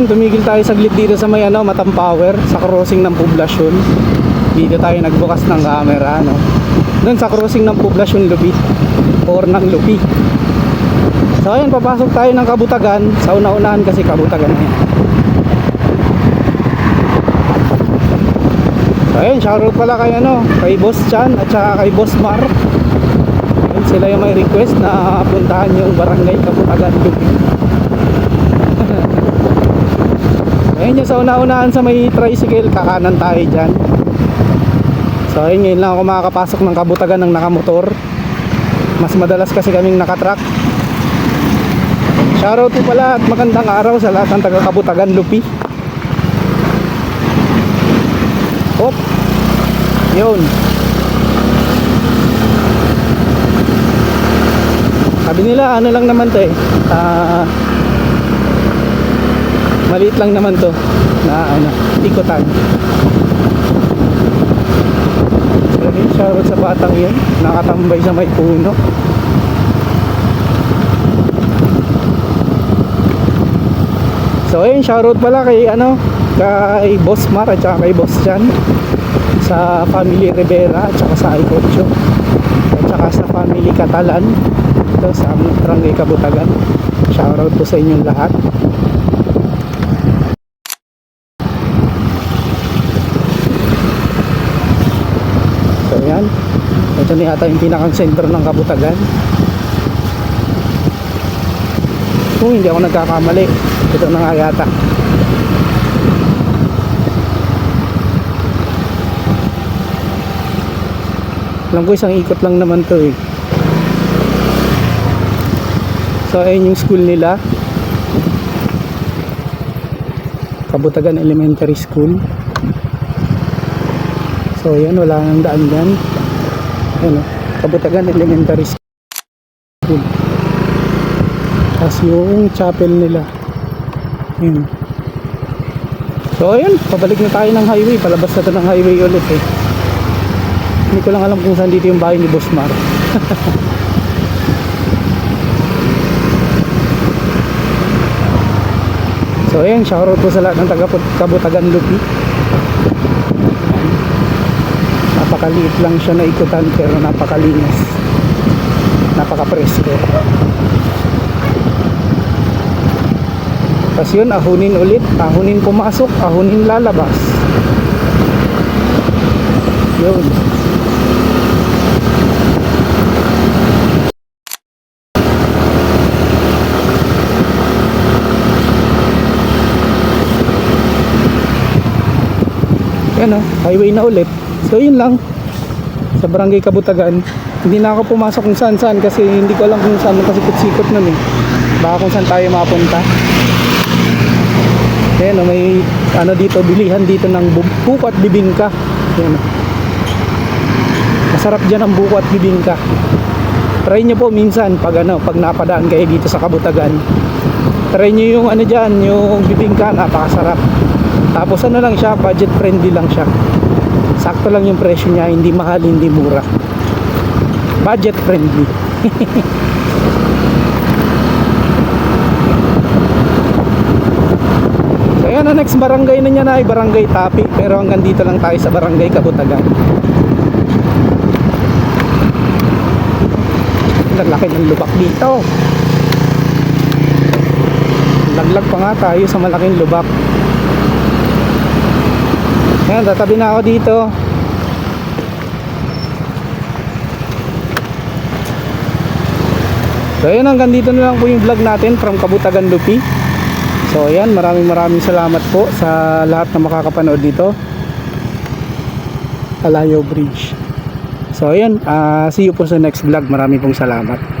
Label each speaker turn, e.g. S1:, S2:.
S1: Ayan, tumigil tayo saglit dito sa may ano, Matampower, sa crossing ng poblasyon. Dito tayo nagbukas ng camera, no. Doon sa crossing ng poblasyon Lupi or ng Lupi. So ayan, papasok tayo ng Kabutagan. Sa una-unahan kasi Kabutagan yan. So ayan, shoutout pala kay ano, kay Boss Chan at saka kay Boss Mar. Ayan, sila yung may request na puntahan yung barangay Kabutagan Lupi. Ayun yung sa una-unahan sa may tricycle, kakanan tayo dyan. So ayun, ngayon lang ako makakapasok ng kabutagan ng nakamotor. Mas madalas kasi kaming nakatrack. Shoutout po pala at magandang araw sa lahat ng taga-kabutagan Lupi. Hop! Yun. Sabi nila, ano lang naman to eh. Ah... Maliit lang naman to na ano. So, yun, shoutout sa batang yun. Nakatambay sa may puno. So ayun, shoutout pala kay ano, kay Boss Mar at saka kay Boss Chan sa family Rivera at saka sa Icocho at saka sa family Catalan ito sa Barangay Kabutagan shoutout po sa inyong lahat So yan. Ito na yata yung pinakang center ng Kabutagan. Kung hindi ako nagkakamali, ito na nga yata. Alam ko isang ikot lang naman to eh. So ayun yung school nila. Kabutagan Elementary School. So yan, wala nang daan dyan. Ayan o, Kabutagan Elementary School. Tapos yung chapel nila. Ayan. So ayan, pabalik na tayo ng highway. Palabas na to ng highway ulit eh. Hindi ko lang alam kung saan dito yung bahay ni Boss Mar. so ayan, shoutout po sa lahat ng taga Kabutagan Lupi. Napakaliit lang siya na ikutan pero napakalinis. Napaka-presko. Tapos yun ahunin ulit. Ahunin pumasok ahunin lalabas. Yun. Yan o, highway na ulit so yun lang. Sa barangay Kabutagan. Hindi na ako pumasok kung saan saan kasi hindi ko alam kung saan makasikot-sikot nun eh. Baka kung saan tayo mapunta. Yan o, may ano dito, bilihan dito ng bu- buko at bibingka. Yan o. masarap dyan ang buko at bibingka. Try nyo po minsan pag ano, pag napadaan kayo dito sa Kabutagan. Try nyo yung ano dyan, yung bibingka napakasarap. Tapos ano lang siya, budget friendly lang siya. Sakto lang yung presyo niya, hindi mahal, hindi mura. Budget friendly. so yan ang next barangay na niya na ay barangay Tapi. Pero hanggang dito lang tayo sa barangay Kabutagan. Lalaki ng lubak dito. Laglag pa nga tayo sa malaking lubak. Ayan, tatabi na ako dito. So ayan, hanggang dito na lang po yung vlog natin from Kabutagan Lupi. So ayan, maraming maraming salamat po sa lahat na makakapanood dito. Alayo Bridge. So ayan, ah, see you po sa next vlog. Maraming pong salamat.